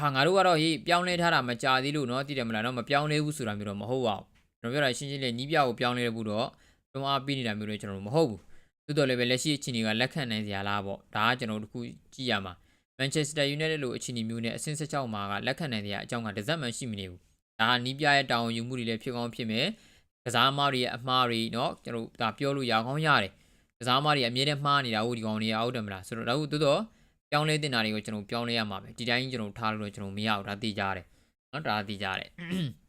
ဟာငါတို့ကတော့ဟေးပြောင်းလဲထားတာမကြသေးလို့เนาะတည်တယ်မလားเนาะမပြောင်းလဲဘူးဆိုတာမျိုးတော့မဟုတ်ပါဘူးကျွန်တော်ပြောတာရှင်းရှင်းလေးနီးပြကိုပြောင်းလဲဖို့တော့တွန်းအားပေးနေတာမျိုးတွေကျွန်တော်တို့မဟုတ်ဘူးသို့တော်လည်းပဲလက်ရှိအခြေအနေကလက်ခံနိုင်စရာလားပေါ့ဒါကကျွန်တော်တို့တခုကြည့်ရမှာ Manchester United လို့အခြေအနေမျိုးနဲ့အဆင့်16မှာကလက်ခံနိုင်တဲ့အကြောင်းကတစ်စက်မှရှိမနေဘူး။ဒါဟာနီးပြရဲ့တောင်းယူမှုတွေလည်းဖြစ်ကောင်းဖြစ်မယ်။ကစားသမားတွေရဲ့အမှားတွေเนาะကျွန်တော်ဒါပြောလို့ရကောင်းရတယ်။ကစားသမားတွေအမြဲတမ်းမှားနေတာဟုတ်ဒီကောင်တွေကအောက်တယ်မလားဆိုတော့ဒါဟုတ်တိုးတော့ပြောင်းလဲတင်တာတွေကိုကျွန်တော်ပြောင်းလဲရမှာပဲဒီတိုင်းကျွန်တော်ထားလို့တော့ကျွန်တော်မရဘူးဒါသိကြရတယ်။เนาะဒါသိကြရတယ်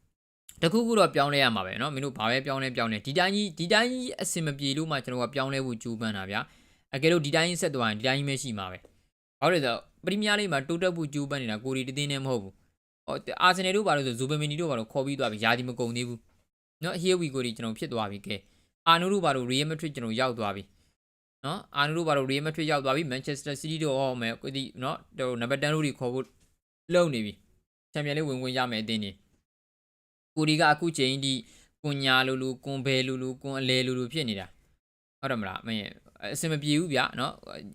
။တခုခုတော့ပြောင်းလဲရမှာပဲเนาะမင်းတို့ဘာပဲပြောင်းလဲပြောင်းလဲဒီတိုင်းကြီးဒီတိုင်းကြီးအစင်မပြေလို့မှကျွန်တော်ကပြောင်းလဲဖို့ကြိုးပမ်းတာဗျာ။အကယ်လို့ဒီတိုင်းကြီးဆက်သွားရင်ဒီတိုင်းကြီးပဲရှိမှာပဲ။ဘာလို့လဲဆိုတော့ ပရီးမီးယားလိမှာတိုးတက်ဖို့ကြိုးပမ်းနေတာကိုရီတသိန်းနဲ့မဟုတ်ဘူး။ဟောအာဆင်နယ်တို့ဘာလို့ဆိုဇိုဘမီနီတို့ဘာလို့ခေါ်ပြီးသွားပြီယာဒီမကုန်သေးဘူး။နော်ဟီယဝီကိုရီကျွန်တော်ဖြစ်သွားပြီကဲ။အာနိုတို့ဘာလို့ရီယယ်မက်ဒရစ်ကျွန်တော်ရောက်သွားပြီ။နော်အာနိုတို့ဘာလို့ရီယယ်မက်ဒရစ်ရောက်သွားပြီမန်ချက်စတာစီးတီးတို့ဟောမယ်ကိုဒီနော်ဟိုနံပါတ်10တို့တွေခေါ်ဖို့လုံနေပြီ။ချန်ပီယံလေးဝင်ဝင်ရမယ်အတင်းနေ။ကိုရီကအခုချိန်ဒီကွန်ညာလူလူကွန်ဘဲလူလူကွန်အလဲလူလူဖြစ်နေတာ။ဟုတ်တယ်မလားမင်းအစင်မပြေဘူးဗျာနော်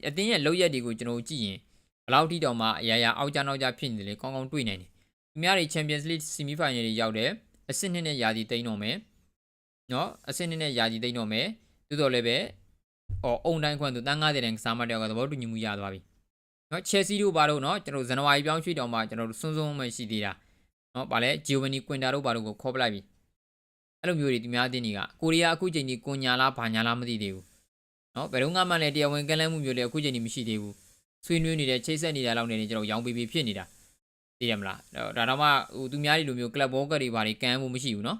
အတင်းရဲ့လောက်ရက်တွေကိုကျွန်တော်ကြည့်ရင် ဘလောက်ထိတောင်မှအရာရာအောက်ကြနောက်ကြဖြစ်နေတယ်လေကောင်းကောင်းတွေ့နိုင်တယ်။သူများတွေ Champions League Semi Final တွေရောက်တယ်အဆင့်နှစ်နဲ့ယာတီတိန်းတော့မယ်။နော်အဆင့်နှစ်နဲ့ယာတီတိန်းတော့မယ်။သို့တော်လည်းပဲအော်အုံတိုင်းခွန်းသူတန်း90တန်းကစားမတယောက်ကသဘောတူညီမှုရသွားပြီ။နော် Chelsea တို့ဘာလို့နော်ကျွန်တော်ဇန်နဝါရီပြောင်းရွှေ့တောင်မှကျွန်တော်တို့စွန်းစွန်းမှရှိသေးတာ။နော်ဗာလဲ Giovanni Quinta တို့ဘာလို့ကိုခေါ်ပလိုက်ပြီ။အဲ့လိုမျိုးတွေဒီများတင်းတွေကကိုရီးယားအခုချိန်ကြီးကွန်ညာလားဘာညာလားမသိသေးဘူး။နော်ဘယ်တော့မှလည်းတရားဝင်ကန့်လန့်မှုမျိုးလည်းအခုချိန်ကြီးမရှိသေးဘူး။ ဆွေးနွေးနေတဲ့ချိတ်ဆက်နေတာလောက်နေနေကျွန်တော်ရောင်းပေးပေးဖြစ်နေတာသိရမလားဒါတော့မှဟိုသူများတွေလိုမျိုးကလပ်ဘောကတွေဘာတွေကမ်းမှုမရှိဘူးเนาะ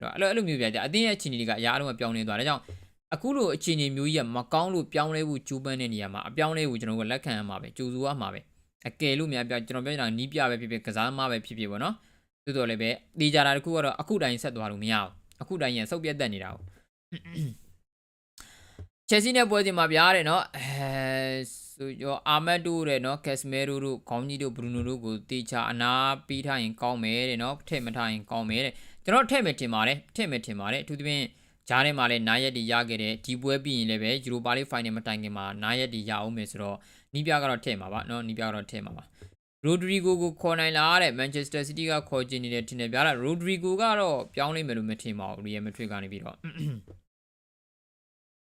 အဲ့လိုအဲ့လိုမျိုးပြကြအတင်းရဲ့အခြေအနေတွေကအရာအလုံးကပြောင်းလဲသွားဒါကြောင့်အခုလိုအခြေအနေမျိုးကြီးကမကောင်းလို့ပြောင်းလဲဖို့ကြိုးပမ်းတဲ့နေရာမှာအပြောင်းလဲကိုကျွန်တော်ကလက်ခံရမှာပဲကြိုးစိုးရမှာပဲအကယ်လို့များပြကျွန်တော်ပြောနေတာနီးပြပဲဖြစ်ဖြစ်ကစားသမားပဲဖြစ်ဖြစ်ပေါ့နော်သို့တော်လည်းပဲတေးကြတာတခုကတော့အခုတိုင်းဆက်သွားလို့မရဘူးအခုတိုင်းရန်စုပ်ပြတ်တက်နေတာကိုချက်စီနဲ့ပွဲစဉ်မှာပြားတယ်နော်အဲ ဆိုရောအာမတ်တို့တဲ့နော်ကက်စမဲရိုတို့ခေါင်းကြီးတို့ဘရူနိုတို့ကိုတေချာအနာပေးထားရင်ကောင်းမယ်တဲ့နော်ထည့်မထားရင်ကောင်းမယ်တဲ့ကျွန်တော်ထည့်မယ်ထင်ပါတယ်ထည့်မယ်ထင်ပါတယ်အထူးသဖြင့်ဂျားထဲမှာလည်းနားရက်တီရခဲ့တဲ့ဒီပွဲပြီးရင်လည်းပဲယူရိုပါလိဖိုင်နယ်မတိုင်ခင်မှာနားရက်တီရအောင်မယ်ဆိုတော့နီးပြကတော့ထည့်မှာပါနော်နီးပြကတော့ထည့်မှာပါရိုဒရီဂိုကိုခေါ်နိုင်လားတဲ့မန်ချက်စတာစီးတီးကခေါ်ချင်နေတဲ့ထင်တယ်ဗျာလားရိုဒရီဂိုကတော့ပြောင်းလိမ့်မယ်လို့မထင်ပါဘူးရီယယ်မက်ဒရစ်ကနေပြီးတော့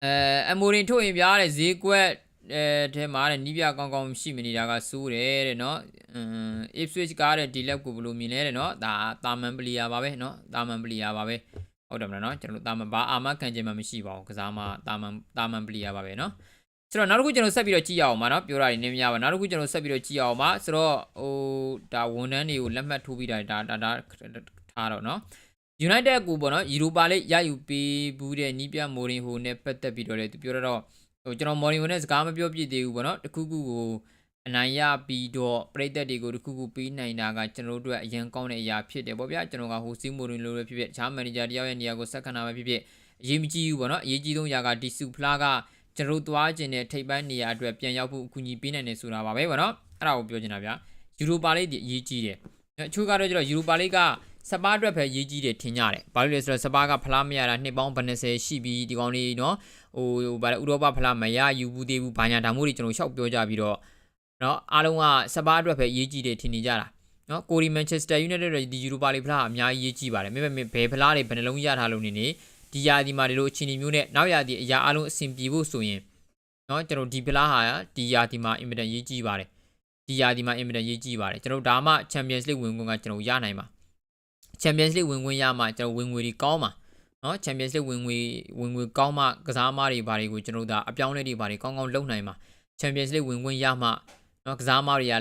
အဲအမိုရင်ထုတ်ရင်ဗျာတဲ့ဈေးကွက် အဲထဲမှာတဲ့နီးပြကောင်းကောင်းရှိမနေတာကစိုးတယ်တဲ့နော်အမ် Ipswich ကားတဲ့ဒီလက်ကိုဘယ်လိုမြင်လဲတဲ့နော်ဒါတာမန်ပလီယာပါပဲနော်တာမန်ပလီယာပါပဲဟုတ်တယ်မလားနော်ကျွန်တော်တို့တာမန်ဘာအာမခံခြင်းမှမရှိပါဘူးကစားမတာမန်တာမန်ပလီယာပါပဲနော်ဆိုတော့နောက်တစ်ခုကျွန်တော်ဆက်ပြီးတော့ကြည့်ရအောင်ပါနော်ပြောတာတွေနည်းများပါနောက်တစ်ခုကျွန်တော်ဆက်ပြီးတော့ကြည့်ရအောင်ပါဆိုတော့ဟိုဒါဝန်ထမ်းတွေကိုလက်မှတ်ထိုးပြီးတာဒါဒါဒါထားတော့နော် United ကိုပေါ့နော်ယူရိုပါလေးရယူပေးဘူးတဲ့နီးပြမိုရင်ဟိုနဲ့ပတ်သက်ပြီးတော့လေသူပြောတော့ ဟိုကျွန်တော်မော်ရီဟိုနဲ့စကားမပြောပြသေးဘူးပေါ့နော်တခုခုကိုအနိုင်ရပြီးတော့ပြည်သက်တွေကိုတခုခုပေးနိုင်တာကကျွန်တော်တို့အတွက်အရင်ကောင်းတဲ့အရာဖြစ်တယ်ပေါ့ဗျာကျွန်တော်ကဟိုစီမိုရင်လိုလိုဖြစ်ဖြစ်ချာမန်နေဂျာတယောက်ရဲ့နေရာကိုဆက်ခဏပဲဖြစ်ဖြစ်အရေးမကြီးဘူးပေါ့နော်အရေးကြီးဆုံးຢာကဒီစုဖလားကကျွန်တော်တို့သွားခြင်းတဲ့ထိပ်ပိုင်းနေရာအတွက်ပြန်ရောက်ဖို့အကူအညီပေးနိုင်တယ်ဆိုတာပါပဲပေါ့နော်အဲ့ဒါကိုပြောချင်တာဗျာယူရိုပါလေးဒီအရေးကြီးတယ်အချို့ကတော့ကျတော့ယူရိုပါလေးက စပါးအတွက်ပဲရေးကြီးတယ်ထင်ကြတယ်။ဘာလို့လဲဆိုတော့စပါးကဖလားမရတာနှစ်ပေါင်း90ရှိပြီးဒီကောင်လေးနော်ဟိုဗါလဲဥရောပဖလားမရယူဘူးသေးဘူးဘာညာဒါမျိုးတွေကျွန်တော်ရှောက်ပြောကြပြီးတော့နော်အားလုံးကစပါးအတွက်ပဲရေးကြီးတယ်ထင်နေကြတာနော်ကိုရီမန်ချက်စတာယူနိုက်တက်ရဲ့ဒီယူရိုပါလီဖလားအများကြီးရေးကြီးပါတယ်။မြဲမြဲဘယ်ဖလားတွေဘယ်နှလုံးရထားလို့နေနေဒီယာဒီမှာဒီလိုအချင်းဒီမျိုးနဲ့နောက်ယာဒီအရာအားလုံးအဆင်ပြေဖို့ဆိုရင်နော်ကျွန်တော်ဒီဖလားဟာဒီယာဒီမှာအင်မတန်ရေးကြီးပါတယ်။ဒီယာဒီမှာအင်မတန်ရေးကြီးပါတယ်ကျွန်တော်ဒါမှချန်ပီယံစ်လိဝင်ခွင့်ကကျွန်တော်ရနိုင်ပါ Champions League ဝင်ခွင့်ရမှကျွန်တော်ဝင်ငွေတွေကောင်းမှာနော် Champions League ဝင်ငွေဝင်ငွေကောင်းမှကစားမတွေဘာတွေကိုကျွန်တော်ဒါအပြောင်းလဲတွေဘာတွေကောင်းကောင်းလုပ်နိုင်မှာ Champions League ဝင်ခွင့်ရမှနော်ကစားမတွေက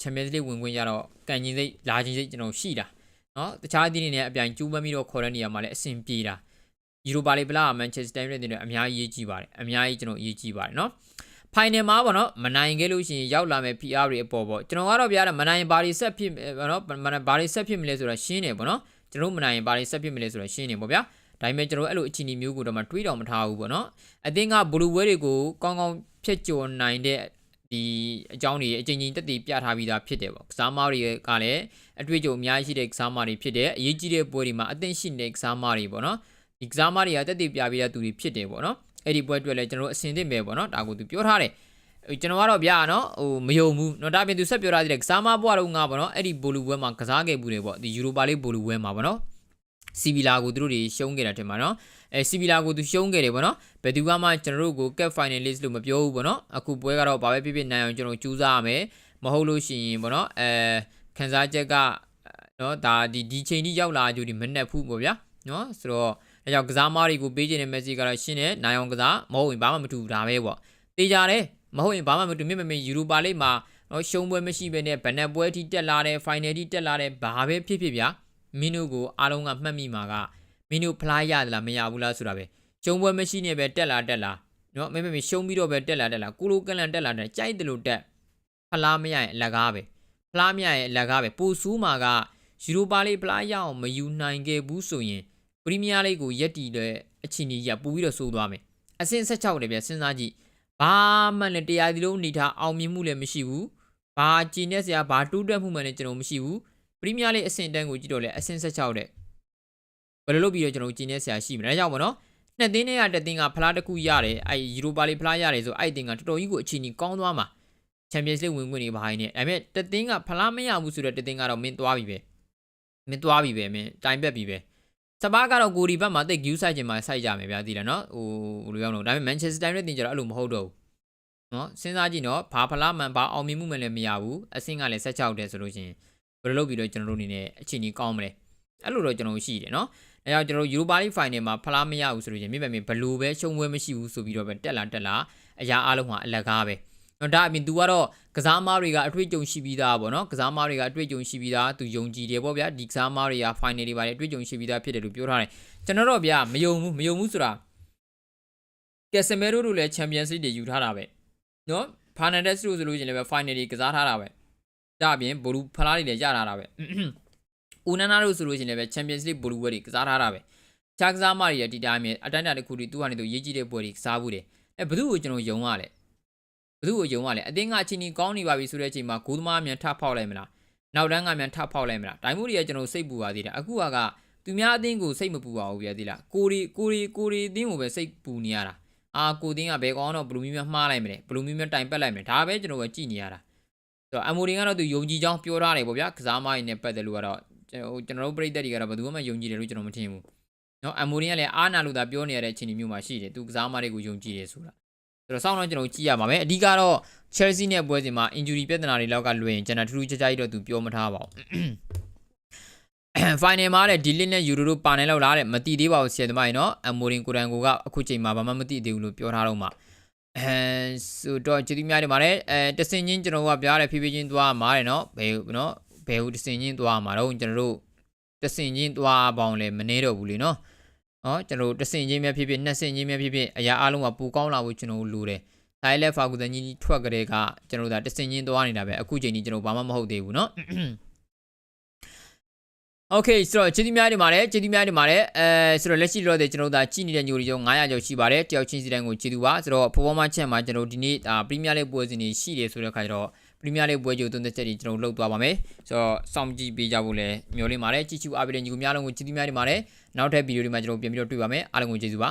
Champions League ဝင်ခွင့်ရတော့ကန်ချင်းစိတ်လာချင်းစိတ်ကျွန်တော်ရှိတာနော်တခြားအသင်းတွေနဲ့အပြိုင်ကျူးပန်းပြီးတော့ခေါ်တဲ့နေရာမှာလည်းအဆင်ပြေတာယူရိုပါလီပလာမန်ချက်စတာယူနိုက်တက်နဲ့အများကြီးအရေးကြီးပါတယ်အများကြီးကျွန်တော်အရေးကြီးပါတယ်နော် ဖိုင်နယ်မှာပေါ့နော်မနိုင်ခဲ့လို့ရှိရင်ရောက်လာမဲ့ PR တွေအပေါ်ပေါ့ကျွန်တော်ကတော့ဗျာမနိုင်ဘာတွေဆက်ဖြစ်ပေါ့နော်ဘာတွေဆက်ဖြစ်မလဲဆိုတာရှင်းတယ်ပေါ့နော်ကျွန်တော်မနိုင်ဘာတွေဆက်ဖြစ်မလဲဆိုတာရှင်းတယ်ပေါ့ဗျာဒါပေမဲ့ကျွန်တော်အဲ့လိုအခြေအနေမျိုးကိုတော့မတွေးတော်မထားဘူးပေါ့နော်အသင်းကဘလူဝဲတွေကိုကောင်းကောင်းဖျက်ကျော်နိုင်တဲ့ဒီအကြောင်းတွေအချိန်ချင်းတက်တည်ပြထားပြီးသားဖြစ်တယ်ပေါ့ကစားမတွေကလည်းအတွေ့အကြုံအများကြီးရှိတဲ့ကစားမတွေဖြစ်တယ်အရေးကြီးတဲ့ပွဲတွေမှာအသင့်ရှိတဲ့ကစားမတွေပေါ့နော်ဒီကစားမတွေကတက်တည်ပြပြီးသားသူတွေဖြစ်တယ်ပေါ့နော် အဲ့ဒီပွဲအတွက်လည်းကျွန်တော်တို့အဆင်သင့်ပဲပေါ့နော်ဒါကိုသူပြောထားတယ်ကျွန်တော်ကတော့ဗျာနော်ဟိုမယုံဘူးနော်ဒါပြင်သူဆက်ပြောထားသေးတယ်ကစားမဘွားတော့ငါပေါ့နော်အဲ့ဒီဘိုလူပွဲမှာကစားခဲ့မှုတွေပေါ့ဒီယူရိုပါလိဘိုလူပွဲမှာပေါ့နော်စီဗီလာကိုသူတို့တွေရှုံးခဲ့တာထင်ပါနော်အဲစီဗီလာကိုသူရှုံးခဲ့တယ်ပေါ့နော်ဘယ်သူကမှကျွန်တော်တို့ကိုကက်ဖိုင်နယ်လစ်လို့မပြောဘူးပေါ့နော်အခုပွဲကတော့ဘာပဲဖြစ်ဖြစ်နိုင်အောင်ကျွန်တော်ကြိုးစားရမယ်မဟုတ်လို့ရှိရင်ပေါ့နော်အဲခန်းစားချက်ကနော်ဒါဒီဒီချိန်ကြီးရောက်လာကြူဒီမနှက်ဘူးပေါ့ဗျာနော်ဆိုတော့ အဲကြောင့်ကစားမားတွေကိုပေးခြင်းတဲ့ message ကတော့ရှင်းတယ်နိုင်အောင်ကစားမဟုတ်ရင်ဘာမှမထူဒါပဲပေါ့တေးကြတယ်မဟုတ်ရင်ဘာမှမတူမြင့်မမြင့်ယူရိုပါလိမ့်မှာတော့ရှုံးပွဲမရှိဘဲနဲ့ဘဏ္ဍပွဲထိတက်လာတယ်ဖိုင်နယ်ထိတက်လာတယ်ဘာပဲဖြစ်ဖြစ်ဗျာမင်းတို့ကိုအားလုံးကမှတ်မိမှာကမင်းတို့ဖလားရတယ်လားမရဘူးလားဆိုတာပဲရှုံးပွဲမရှိနေပဲတက်လာတက်လာနော်မင်းမင်းရှုံးပြီးတော့ပဲတက်လာတက်လာကိုလိုကန်လန်တက်လာတယ်ကြိုက်တယ်လို့တက်ဖလားမရရင်အလကားပဲဖလားမရရင်အလကားပဲပူဆူးမှာကယူရိုပါလိဖလားရအောင်မယူနိုင်ခဲ့ဘူးဆိုရင် ပရီးမီးယားလိကိုရက်တီတဲ့အချိန်ကြီးရပူပြီးတော့ဆိုးသွားမယ်အဆင့်16တယ်ဗျစဉ်းစားကြည့်ဘာမှလည်းတရားဒီလုံးနေထားအောင်မြင်မှုလည်းမရှိဘူးဘာကြည်နေစရာဘာတူးတက်မှုမှလည်းကျွန်တော်မရှိဘူးပရီးမီးယားလိအဆင့်တန်းကိုကြည့်တော့လေအဆင့်16တဲ့ဘယ်လိုလုပ်ပြီးတော့ကျွန်တော်ကြည်နေစရာရှိမလဲဒါကြောင့်မနော်နှစ်သင်းနဲ့ရတဲ့သင်းကဖလားတစ်ခုရတယ်အဲယူရိုပါလိဖလားရတယ်ဆိုအဲ့တင်ကတော်တော်ကြီးကိုအချိန်ကြီးကောင်းသွားမှာချန်ပီယံစ်လိဝင်ခွင့်နေပါဟိုင်းနေဒါပေမဲ့တသင်းကဖလားမရဘူးဆိုတော့တသင်းကတော့မင်းသွားပြီပဲမင်းသွားပြီပဲမင်းတိုင်ပက်ပြီပဲ စပါးကတော့ကိုဒီဘက်မှာတိတ် view site ချင်မှာ site ကြမယ်ဗျာသိလားနော်ဟိုဘယ်လိုပြောမလို့ဒါပေမဲ့ Manchester United တင်ကြတော့အဲ့လိုမဟုတ်တော့ဘူးနော်စဉ်းစားကြည့်နော်ဘာဖလားမှန်ဘာအောင်မြင်မှုမှလည်းမရဘူးအဆင့်ကလည်း16တယ်ဆိုလို့ရှိရင်ဘယ်လိုလုပ်ပြီးတော့ကျွန်တော်တို့အနေနဲ့အချိန်ကြီးကောင်းမလဲအဲ့လိုတော့ကျွန်တော်ရှိတယ်နော်အဲကြောင့်ကျွန်တော် Europa League Final မှာဖလားမရဘူးဆိုလို့ရှိရင်မြင့်မြင့်ဘလူးပဲရှုံးပွဲမရှိဘူးဆိုပြီးတော့ပဲတက်လာတက်လာအရာအလုံးမှာအလကားပဲ နော်ဒါအပြင် तू ကတော့ကစားမားတွေကအတွေ့အကြုံရှိပြီးသားပေါ့နော်ကစားမားတွေကအတွေ့အကြုံရှိပြီးသား तू ယုံကြည်တယ်ပေါ့ဗျာဒီကစားမားတွေက final တွေပါတယ်အတွေ့အကြုံရှိပြီးသားဖြစ်တယ်လို့ပြောထားတယ်ကျွန်တော်တော့ဗျာမယုံဘူးမယုံဘူးဆိုတာကက်ဆမီရိုတို့လည်း Champions League တွေယူထားတာပဲနော်ဖာနန်ဒက်စ်တို့ဆိုလို့ရှိရင်လည်း final တွေကစားထားတာပဲဒါအပြင်ဘလူးဖလားတွေလည်းရထားတာပဲဦးနန္နာတို့ဆိုလို့ရှိရင်လည်း Champions League ဘလူးဘွဲတွေကစားထားတာပဲခြားကစားမတွေရဲ့ဒီတိုင်းမြေအတိုင်းအတာတစ်ခုတွေသူ့ဟာနေသူရေးကြည့်တဲ့ဘွဲတွေကစားဘူးတယ်အဲဘသူ့ကိုကျွန်တော်ယုံရလဲဘ သူ့ကိုယုံရလဲအတင်းကအချင်းကြီးကောင်းနေပါပြီဆိုတဲ့အချိန်မှာဂိုးသမားမြန်ထဖောက်လိုက်မလားနောက်တန်းကမြန်ထဖောက်လိုက်မလားဒိုင်မိုတွေကကျွန်တော်စိတ်ပူပါသေးတယ်အခုကသူများအတင်းကိုစိတ်မပူပါဘူးပြသေးလားကိုရီကိုရီကိုရီအတင်းကိုပဲစိတ်ပူနေရတာအာကိုတင်းကဘယ်ကောင်းတော့ဘလူးမီမြမှားလိုက်မလဲဘလူးမီမြတိုင်ပက်လိုက်မယ်ဒါပဲကျွန်တော်ပဲကြည့်နေရတာဆိုတော့အမိုရင်ကတော့သူယုံကြည်ကြောင်းပြောထားတယ်ပေါ့ဗျာကစားမရင်းနဲ့ပတ်သက်လို့ကတော့ဟိုကျွန်တော်တို့ပြည်သက်တွေကတော့ဘယ်သူမှယုံကြည်တယ်လို့ကျွန်တော်မထင်ဘူးနော်အမိုရင်ကလည်းအားနာလို့သာပြောနေရတဲ့အချိန်မျိုးမှာရှိတယ်သူကစားမတွေကိုယုံကြည်တယ်ဆိုတာ ဆိုတော့စောင့်တော့ကျွန်တော်ကြည့်ရပါမယ်အဓိကတော့ Chelsea နဲ့ပွဲစဉ်မှာ injury ပြဿနာတွေလောက်ကလွှဲရင်ကျွန်တော်ထူးထူးခြားခြားကြီးတော့သူပြောမထားပါဘူး final မှာတဲ့ဒီလစ်နဲ့ယူရိုတို့ပါနေလောက်လားတဲ့မတိသေးပါဘူးဆရာသမားကြီးနော်အမိုရင်ကိုရန်ကိုကအခုချိန်မှာဘာမှမတိသေးဘူးလို့ပြောထားတော့မှအဲဆိုတော့ကျေးဇူးများတင်ပါတယ်အဲတစင်ချင်းကျွန်တော်ကပြားတယ်ဖြည်းဖြည်းချင်းသွားမှာတယ်နော်ဘယ်နော်ဘယ်ဟိုတစင်ချင်းသွားမှာတော့ကျွန်တော်တို့တစင်ချင်းသွားပေါင်းလဲမနေတော့ဘူးလေနော် ဟောကျွန်တော်တို့တစင်ချင်းပဲဖြစ်ဖြစ်နှစ်စင်ချင်းပဲဖြစ်ဖြစ်အရာအလုံးကပူကောင်းလာဖို့ကျွန်တော်တို့လိုတယ်ဒါလည်းဖာကူတန်ကြီးထွက်ကြတဲ့ကကျွန်တော်တို့ဒါတစင်ချင်းသွားနေတာပဲအခုချိန်ကြီးကျွန်တော်ဘာမှမဟုတ်သေးဘူးနော် โอเคဆိုတော့ကျေးဇူးများတင်ပါတယ်ကျေးဇူးများတင်ပါတယ်အဲဆိုတော့လက်ရှိတော့တဲ့ကျွန်တော်တို့ဒါကြည့်နေတဲ့ညိုတွေကျော်900ကျော်ရှိပါတယ်တယောက်ချင်းစီတိုင်းကိုကျေးဇူးပါဆိုတော့ performance check မှာကျွန်တော်ဒီနေ့ဒါပရီးမီးယားလိပွဲစဉ်တွေရှိတယ်ဆိုတဲ့အခါကျတော့ပ ရီးမီးယားလိပွဲကြိုသုံးသက်ချက်တွေကျွန်တော်တို့လုပ်သွားပါမယ်ဆိုတော့စောင့်ကြည့်ပေးကြဖို့လည်းမျှော်လင့်ပါတယ်ကြည့်ချူအားပေးတဲ့ညီကိုများလုံးကိုကျေးဇူးများတင်ပါတယ်နောက်ထပ်ဗီဒီယိုတွေမှာကျွန်တော်ပြန်ပြီးတော့တွေ့ပါမယ်အားလုံးကိုကျေးဇူးပါ